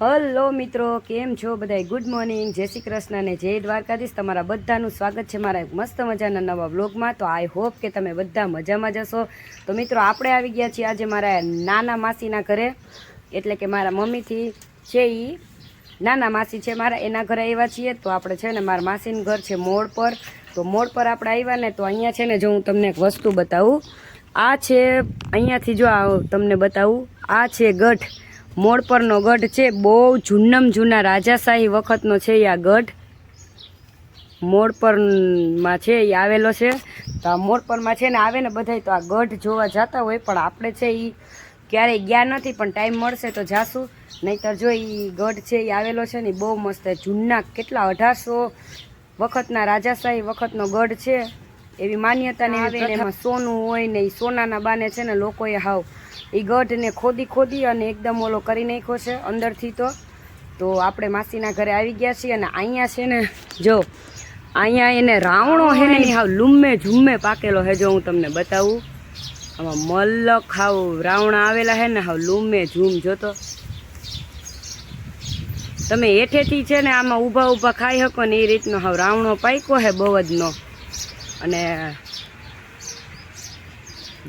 Hello મિત્રો, કેમ છો બધાય? ગુડ મોર્નિંગ જય શ્રી કૃષ્ણ અને જય દ્વારકાધીશ. તમારા બધાનું સ્વાગત છે મારા એક મસ્ત મજાના નવા બ્લોગમાં તો આઈ હોપ કે તમે બધા મજામાં જશો તો મિત્રો, આપણે આવી ગયા છીએ આજે મારા નાના માસીના ઘરે. એટલે કે મારા મમ્મીથી છે એ નાના માસી છે મારા, એના ઘરે આવ્યા છીએ. તો આપણે છે ને મારા માસીનું ઘર છે મોડ પર. તો મોડ પર આપણે આવ્યા ને, તો અહીંયા છે ને જો હું તમને એક વસ્તુ બતાવું. આ છે, અહીંયાથી જો તમને બતાવું. આ છે ગઢ. મોડ પરનો ગઢ છે. બહુ જૂનમ જૂના રાજાશાહી વખતનો છે આ ગઢ. મોડ પરમાં છે એ આવેલો છે. તો આ મોડ પરમાં છે ને આવે ને બધાય તો આ ગઢ જોવા જતા હોય. પણ આપણે છે એ ક્યારેય ગયા નથી, પણ ટાઈમ મળશે તો જાશું. નહીંતર જો એ ગઢ છે એ આવેલો છે ને બહુ મસ્ત. જૂના કેટલા અઢારસો વખતના રાજાશાહી વખતનો ગઢ છે. એવી માન્યતા ને આવે એમાં સોનું હોય ને એ સોનાના બાને છે ને લોકોએ હાવ એ ગઢને ખોદી ખોદી અને એકદમ ઓલો કરી નાખ્યો છે અંદરથી તો. તો આપણે માસીના ઘરે આવી ગયા છીએ અને અહીંયા છે ને જો અહીંયા એને રાવણો હે ને હાવ લુમ્મે ઝુમ્મે પાકેલો હે જો હું તમને બતાવું. આમાં મલ્લક હાવ રાવણા આવેલા હે ને હાવ લુમ્મે ઝૂમ જોતો તમે હેઠેથી છે ને આમાં ઊભા ઊભા ખાઈ શકો ને એ રીતનો હાવ રાવણો પાક્યો હે બહુ જ નો અને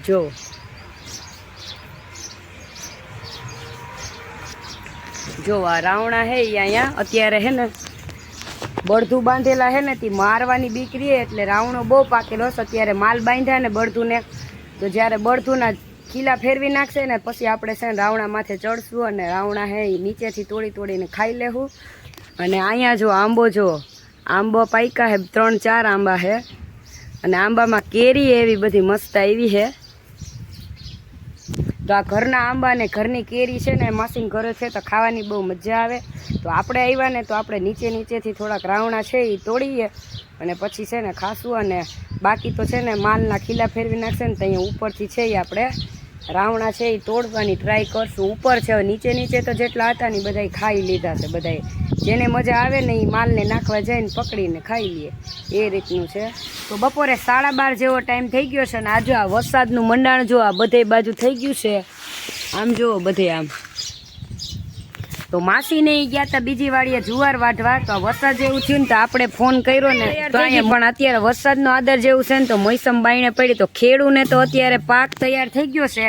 જો. જો આ રાવણા હે અહીંયા, અત્યારે હે ને, બળધું બાંધેલા હે ને, તે મારવાની બીકરી એટલે રાવણો બહુ પાકેલો અત્યારે માલ બાંધ્યા ને બળધુંને, તો જ્યારે બળધુંના કિલ્લા ફેરવી નાખશે ને, પછી આપણે છે ને રાવણા માથે ચડશું અને રાવણા હે એ નીચેથી તોડી તોડીને ખાઈ લેવું અને અહીંયા જો આંબો જો, આંબો પાયકા હે, ત્રણ ચાર આંબા હે. અને આંબામાં કેરી એવી બધી મસ્ત આવી છે. તો આ ઘરના આંબા ને ઘરની કેરી છે ને માસીન ઘરે છે તો ખાવાની બહુ મજા આવે. તો આપણે આવ્યા ને તો આપણે નીચે નીચેથી થોડાક રાવણા છે એ તોડીએ અને પછી છે ને ખાશું અને બાકી તો છે ને માલના ખીલા ફેરવી નાખશે ને તો અહીંયા ઉપરથી છે એ આપણે રાવણા છે એ તોડવાની ટ્રાય કરશું. ઉપર છે, નીચે નીચે તો જેટલા હતા ને બધા ખાઈ લીધા છે બધાય. જેને મજા આવે ને એ માલને નાખવા જઈને ને પકડીને ખાઈ લઈએ એ રીતનું છે. તો બપોરે સાડા બાર જેવો ટાઈમ થઈ ગયો છે ને આજે આ વરસાદનું મંડાણ જો આ બધે બાજુ થઈ ગયું છે. આમ જુઓ બધે આમ. તો માસીને ઈ ગયા તા બીજી વાળીએ જુવાર વાઢવા. તો વરસાદ જેવું થયું ને તો આપણે ફોન કર્યો ને તો અહીંયા પણ અત્યારે વરસાદનો આદર જેવું છે ને તો મોસમ બાઈને પડી. તો ખેડૂને તો અત્યારે પાક તૈયાર થઈ ગયો છે.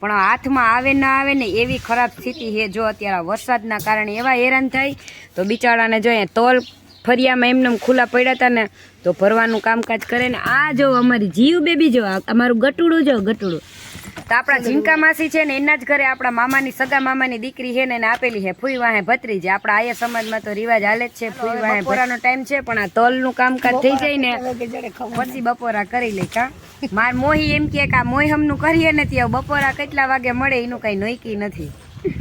પણ હાથમાં આવે ના આવે ને એવી ખરાબ સ્થિતિ છે જો અત્યારે વરસાદના કારણે એવા હેરાન થાય તો બિચારાને જો તોલ ફરિયામાં એમને ખુલ્લા પડ્યા હતા ને તો ભરવાનું કામકાજ કરે ને. આ જો અમારી જીવ બેબી જો અમારું ગટુડું જો ગટુડું. તો આપણા ઝીંકા માસી છે ને એના જ ઘરે આપણા મામાની સગા મામાની દીકરી છે ને એને આપેલી છે ફૂઈ વાહે ભત્રી છે આપણા આયા સમાજમાં તો રિવાજ હાલે જ છે ફૂઈ વાહે ભરાનો ટાઈમ છે. પણ આ તલનું કામકાજ થઈ જાય ને પછી બપોરા કરી લે કા? માર મોહી એમ કે આ મોહમનું કરીએ નથી ત્યાં બપોરા કેટલા વાગે મળે એનું કઈ નોઈકી નથી.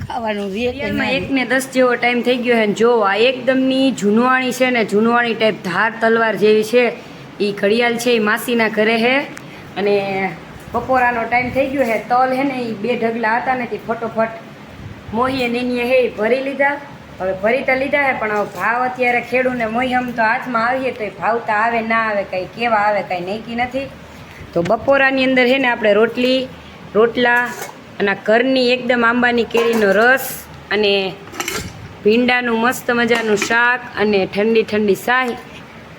ખાવાનું રિયલમાં એક ને દસ જેવો ટાઈમ થઈ ગયો છે જો આ એકદમની જૂનવાણી છે ને જૂનવાણી ટાઈપ ધાર તલવાર જેવી છે એ ઘડિયાળ છે એ માસીના ઘરે છે. અને બપોરાનો ટાઈમ થઈ ગયો છે તલ હે ને એ બે ઢગલા હતા ને તે ફટોફટ મોહીએ નીનીએ હે ભરી લીધા. હવે ભરી તો લીધા હે પણ હવે ભાવ અત્યારે ખેડૂને મોહમ તો હાથમાં આવીએ તો એ ભાવ તો આવે ના આવે કંઈ કેવા આવે કંઈ નક્કી નથી. તો બપોરાની અંદર છે ને આપણે રોટલી, રોટલા અને ઘરની એકદમ આંબાની કેરીનો રસ અને ભીંડાનું મસ્ત મજાનું શાક અને ઠંડી ઠંડી શાહી.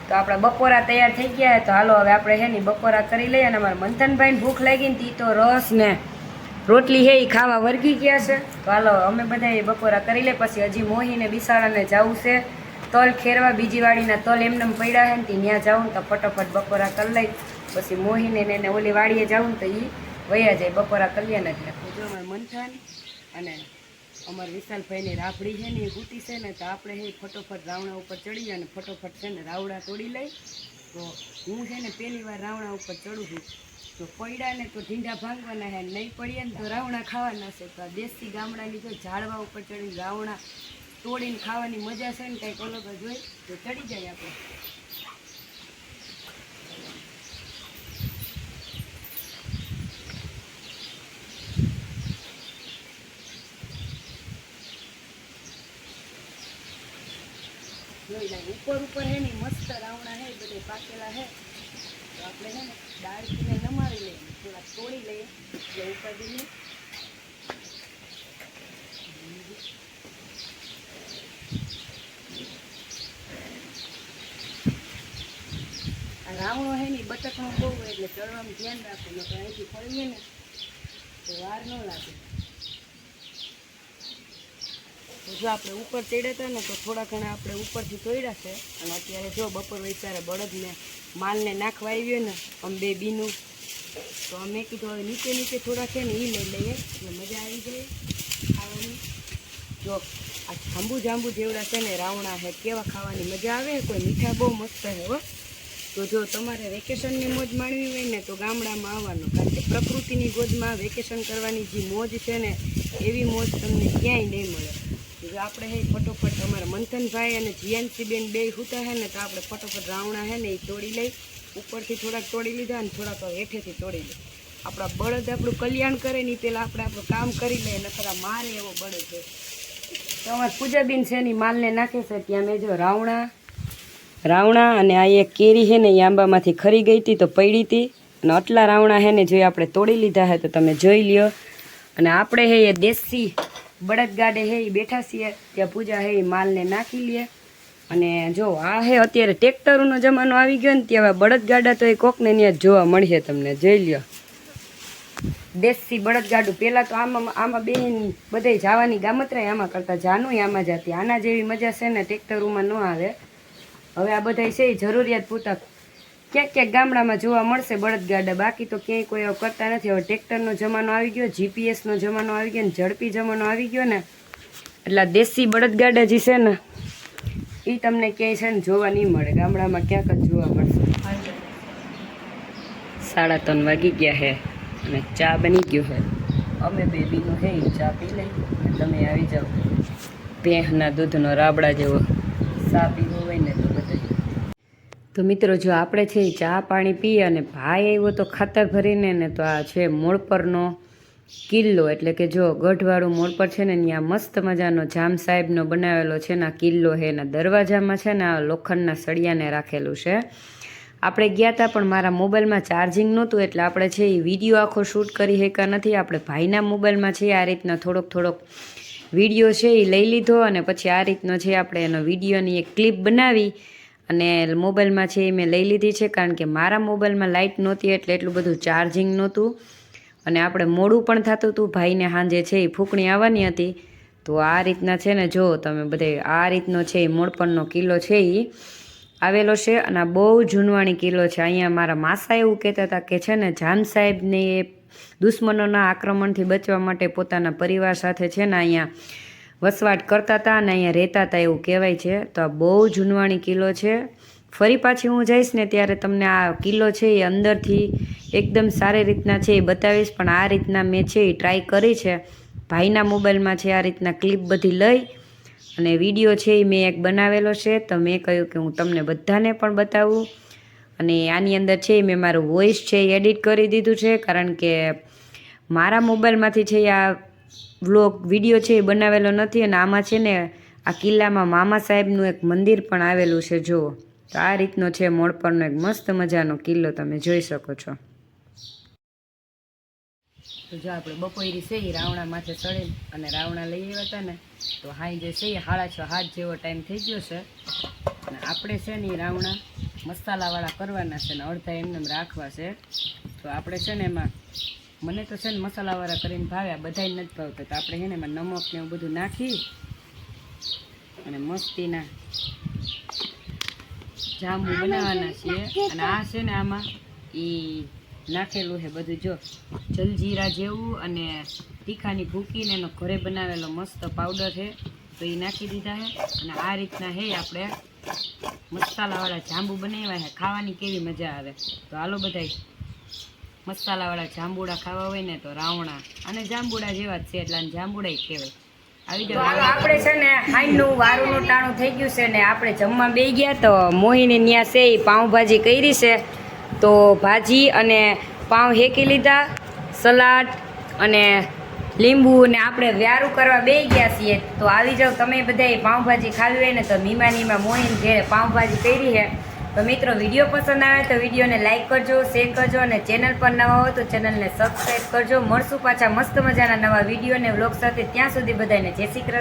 તો આપણા બપોરા તૈયાર થઈ ગયા તો હાલો હવે આપણે છે ને બપોરા કરી લઈએ અને અમારા મંથનભાઈને ભૂખ લાગી ને તી રસ ને રોટલી છે એ ખાવા વર્ગી ગયા છે. તો હાલો અમે બધા એ બપોરા કરી લે પછી હજી મોહીને બિસાડાને જવું છે. તલ ખેરવા, બીજી વાડીના તલ એમને પડ્યા છે ને ત્યાં જાઉં તો ફટોફટ બપોરા કરી લઈ. પછી મોહીને એને ઓલી વાડીએ જાઉં તો એ વયા જાય બપોરા કલ્યાણ જ એટલે જો અમારે મંથન અને અમારા વિશાલભાઈની રાબડી છે ને એ ગુટી છે ને તો આપણે એ ફટોફટ રાવણા ઉપર ચડીએ અને ફટોફટ છે ને રાવડા તોડી લઈ. તો હું છે ને પહેલી વાર રાવણા ઉપર ચડું છું. તો પડ્યા ને તો ઢીંડા ભાંગવાના છે નહીં પડીએ ને તો રાવણા ખાવાના છે. તો આ દેશી ગામડાની જો ઝાડવા ઉપર ચડી રાવણા તોડીને ખાવાની મજા છે ને કંઈક અલગ જ હોય તો ચડી જાય આપણે. જોઈ લઈએ. ઉપર ઉપર હે ને મસ્ત રાવણા હે, બધે પાકેલા હે. તો આપણે હે ને દાળચીને નમાવી લઈએ. થોડા તોડી લઈએ. એટલે ઉપર દીને રાવણો હે ને બટકણું બહુ એટલે ચડવાનું ધ્યાન રાખવું. નકર અહીંથી ફરીએ ને તો વાર ન લાગે. જો આપણે ઉપર ચડ્યા હતા ને, તો થોડા ઘણા આપણે ઉપરથી તોડ્યા છે. અને અત્યારે જો બપોર વિચારે બળદને માલને નાખવા આવ્યો ને, આમ બે બીનું, તો અમે કીધું હવે નીચે નીચે થોડા છે ને એ લઈ લઈએ. એટલે મજા આવી જાય ખાવાની. જો, આ જાંબુ જાંબુ જેવડા છે ને, રાવણા છે કેવા ખાવાની મજા આવે? કોઈ મીઠા બહુ મસ્ત છે હો. તો જો તમારે વેકેશનની મોજ માણવી હોય ને, તો ગામડામાં આવવાનું. કારણ કે પ્રકૃતિની ગોદમાં વેકેશન કરવાની જે મોજ છે ને, એવી મોજ તમને ક્યાંય નહીં મળે. જો આપણે હે ફટોફટ અમારા મંથનભાઈ અને જીએનસી બેન બે હુતા હે ને તો આપણે ફટોફટ રાવણા હે ને એ તોડી લઈ. ઉપરથી થોડાક તોડી લીધા અને થોડાક હેઠેથી તોડી લઈ આપણા બળદ આપણું કલ્યાણ કરે ને પહેલાં આપણે આપણું કામ કરી લઈએ નકર મારે એવો બળદ છે. તો અમારે પૂજાબીન છે એની માલને નાખે છે. ત્યાં મેં જો રાવણા રાવણા અને આ એક કેરી છે ને એ આંબામાંથી ખરી ગઈ હતી તો પડી હતી અને આટલા રાવણા હે ને જો આપણે તોડી લીધા હે તો તમે જોઈ લ્યો. અને આપણે હે એ દેશી બળદગાડે હે એ બેઠા છીએ, ત્યાં પૂજા હે એ માલને નાખી લઈએ અને જો, આ હે અત્યારે ટ્રેક્ટરોનો જમાનો આવી ગયો ને, ત્યાં બળદગાડા તો એ કોકને ત્યાં જોવા મળશે તમને. જોઈ લ્યો. દેશી બળદગાડું પહેલાં તો આમાં આમાં બેન બધે જવાની ગામતરાય આમાં કરતા જાનું આમાં જતી. આના જેવી મજા છે ને, ટ્રેક્ટરોમાં ન આવે. હવે આ બધા છે એ જરૂરિયાત પૂરતા ક્યાંક ક્યાંક ગામડામાં જોવા મળશે બળદગાડા. બાકી તો ક્યાંય કોઈ કરતા નથી. હવે ટ્રેક્ટરનો જમાનો આવી ગયો જીપીએસનો જમાનો આવી ગયો ને ઝડપી જમાનો આવી ગયો ને. એટલે દેશી બળદગાડા જે છે ને એ તમને ક્યાંય છે ને જોવા નહીં મળે. ગામડામાં ક્યાંક જ જોવા મળશે. સાડા ત્રણ વાગી ગયા હે અને ચા બની ગયો હે. અમે બેબીનું હે ચા પી લઈ તમે આવી જાઓ. ભેંસના દૂધનો રાબડા જેવો ચા પીવો તો મિત્રો, જો આપણે છે એ ચા પાણી પીએ અને ભાઈ આવ્યો તો ખાતર ભરીને ને તો આ છે મોડ પરનો કિલ્લો. એટલે કે જો ગઢવાળું મોડ પર છે ને ત્યાં મસ્ત મજાનો જામ સાહેબનો બનાવેલો છે ને, આ કિલ્લો છે એના દરવાજામાં છે ને, આ લોખંડના સળિયાને રાખેલું છે. આપણે ગયા હતા પણ મારા મોબાઈલમાં ચાર્જિંગ નહોતું, એટલે આપણે છે એ વીડિયો આખો શૂટ કરી શક્યા નથી. આપણે ભાઈના મોબાઈલમાં છે આ રીતના થોડોક થોડોક વીડિયો છે એ લઈ લીધો અને પછી આ રીતનો છે આપણે એનો વિડીયોની એક ક્લિપ બનાવી અને મોબાઈલમાં છે એ મેં લઈ લીધી છે કારણ કે મારા મોબાઈલમાં લાઇટ નહોતી એટલે એટલું બધું ચાર્જિંગ નહોતું. અને આપણે મોડું પણ થતું હતું ભાઈને સાંજે છે એ ફૂંકણી આવવાની હતી. તો આ રીતના છે ને જો તમે બધે આ રીતનો છે એ મોડપણનો કિલ્લો છે એ આવેલો છે અને બહુ જૂનવાણી કિલ્લો છે. અહીંયા મારા માસા એવું કહેતા હતા કે છે ને જાન સાહેબને એ દુશ્મનોના આક્રમણથી બચવા માટે પોતાના પરિવાર સાથે છે ને અહીંયા વસવાટ કરતા હતા અને અહીંયા રહેતા હતા એવું કહેવાય છે. તો આ બહુ જૂનવાણી કિલ્લો છે. ફરી પાછી હું જઈશ ને ત્યારે તમને આ કિલ્લો છે એ અંદરથી એકદમ સારી રીતના છે એ બતાવીશ. પણ આ રીતના મેં છે એ ટ્રાય કરી છે. ભાઈના મોબાઈલમાં છે આ રીતના ક્લિપ બધી લઈ અને વીડિયો છે એ મેં એક બનાવેલો છે. તો મેં કહ્યું કે હું તમને બધાને પણ બતાવું. અને આની અંદર છે મેં મારું વોઇસ છે એ એડિટ કરી દીધું છે. કારણ કે મારા મોબાઈલમાંથી છે આ વ્લોગ, વીડિયો છે એ બનાવેલો નથી અને આમાં છે ને આ કિલ્લામાં મામા સાહેબનું એક મંદિર પણ આવેલું છે, જુઓ. તો આ રીતનો છે મોડ પરનો એક મસ્ત મજાનો કિલ્લો તમે જોઈ શકો છો. તો જો આપણે બપોરી છે એ રાવણા માથે ચડી અને રાવણા લઈ આવ્યા હતા ને, તો હાઈ જે છે એ સાડા છ હાથ જેવો ટાઈમ થઈ ગયો છે. અને આપણે છે ને રાવણા મસાલાવાળા કરવાના છે ને અડધા એમને એમ રાખવા છે. તો આપણે છે ને એમાં મને તો છે ને મસાલાવાળા કરીને ભાવ્યા બધાય નથી ભાવતા. તો આપણે છે ને એમાં નમક ને એવું બધું નાખી અને મસ્તીના જાંબુ બનાવવાના છીએ. અને આ છે ને આમાં એ નાખેલું છે બધું જો જલજીરા જેવું અને તીખાની ભૂકીને એનો ઘરે બનાવેલો મસ્ત પાવડર છે. તો એ નાખી દીધા છે. અને આ રીતના હે આપણે મસાલાવાળા જાંબુ બનાવ્યા છે. ખાવાની કેવી મજા આવે. તો હાલો બધાય. મસાલાવાળા જાંબુડા ખાવા હોય ને તો રાવણા અને જાંબુડા જેવા જ છે એટલે જાંબુડા કહેવાય. આવી જાવ આપણે છે ને હાઈનું વારુનું ટાણું થઈ ગયું છે ને આપણે જમવા બે ગયા તો મોહીને ત્યાં છે એ પાઉંભાજી કરી છે. તો ભાજી અને પાઉં હેકી લીધા, સલાડ અને લીંબુ ને આપણે વ્યારું કરવા બે ગયા છીએ. તો આવી જાઓ, તમે બધાય પાઉંભાજી ખાવી હોય ને તો મીમાનીમાં મોહીન ઘેરે પાઉંભાજી કરી છે. તો મિત્રો, વીડિયો પસંદ આવે તો વિડીયોને લાઇક કરજો શેર કરજો અને ચેનલ પર નવા હો તો ચેનલને સબસ્ક્રાઈબ કરજો. મળશું પાછા મસ્ત મજાના નવા વીડિયો અને વ્લોગ સાથે. ત્યાં સુધી બધાને જય શ્રી કૃષ્ણ.